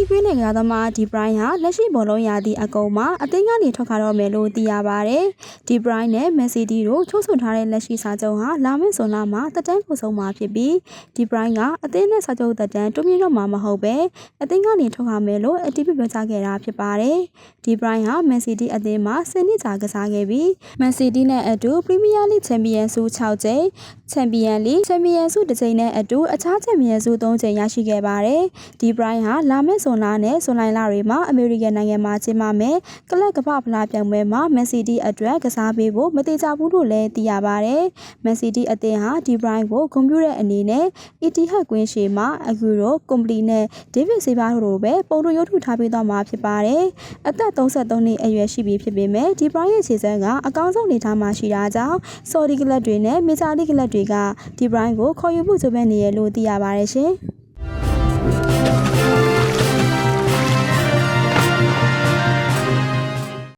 စီကွင်းနယ်ကစားသမားဒီဘရိုင်းဟာလက်ရှိဘောလုံးရာသီအကုန်မှာအသင်းကနေထွက်ခွာတော့မယ်လို့သိရပါတယ်။ဒီဘရိုင်းနဲ့မက်ဆီတီတို့ချိုးဆွထားတဲ့လက်ရှိစာချုပ်ဟာလာမယ့်ဇွန်လမှာတက်တန်းကိုဆုံးမှာဖြစ်ပြီးဒီဘရိုင်းကအသင်းနဲ့စာချုပ်တက်တန်းတွန်းပြတော့မှာမဟုတ်ပဲအသင်းကနေထွက်ခွာမယ်လို့အတီးပြပြောကြားခဲ့တာဖြစ်ပါတယ်။ဒီဘရိုင်းဟာမက်ဆီတီအသင်းမှာ10နှစ်ကြာကစားခဲ့ပြီးမက်ဆီတီနဲ့အတူပရီးမီးယားလိချန်ပီယံဆု6ကြိမ်ချန်ပီယံလိချန်ပီယံဆု2ကြိမ်နဲ့အတူအခြားချန်ပီယံဆု3ကြိမ်ရရှိခဲ့ပါတယ်။ဒီဘရိုင်းဟာလာမယ့်ဇွန်လနဲ့ဇွန်လလတွေမှာအမေရိကန်နိုင်ငံမှာကျင်းပမယ်ကလပ်ကမ္ဘာဖလားပြိုင်ပွဲမှာမန်စီးတီးအတွက်ကစားပေးဖို့မတိကျဘူးလို့လည်းသိရပါတယ်။မန်စီးတီးအသင်းဟာဒီဘရိုင်းကိုဂုဏ်ပြုတဲ့အနေနဲ့အီတီဟတ်ကွင်းရှေမှာအကူရိုကွန်ပလီနဲ့ဒေးဗစ်ဆေးဘာတို့လိုပဲပုံတို့ရုပ်ထုထားပေးသွားမှာဖြစ်ပါတယ်။အသက်33နှစ်အရွယ်ရှိပြီဖြစ်ပေမဲ့ဒီဘရိုင်းရဲ့ခြေစမ်းကအကောင်းဆုံးအနေထားမှာရှိတာကြောင့်ဆော်ဒီကလပ်တွေနဲ့မေဂျာလိကလပ်တွေကဒီဘရိုင်းကိုခေါ်ယူဖို့ကြိုးပမ်းနေရလို့သိရပါတယ်ရှင်။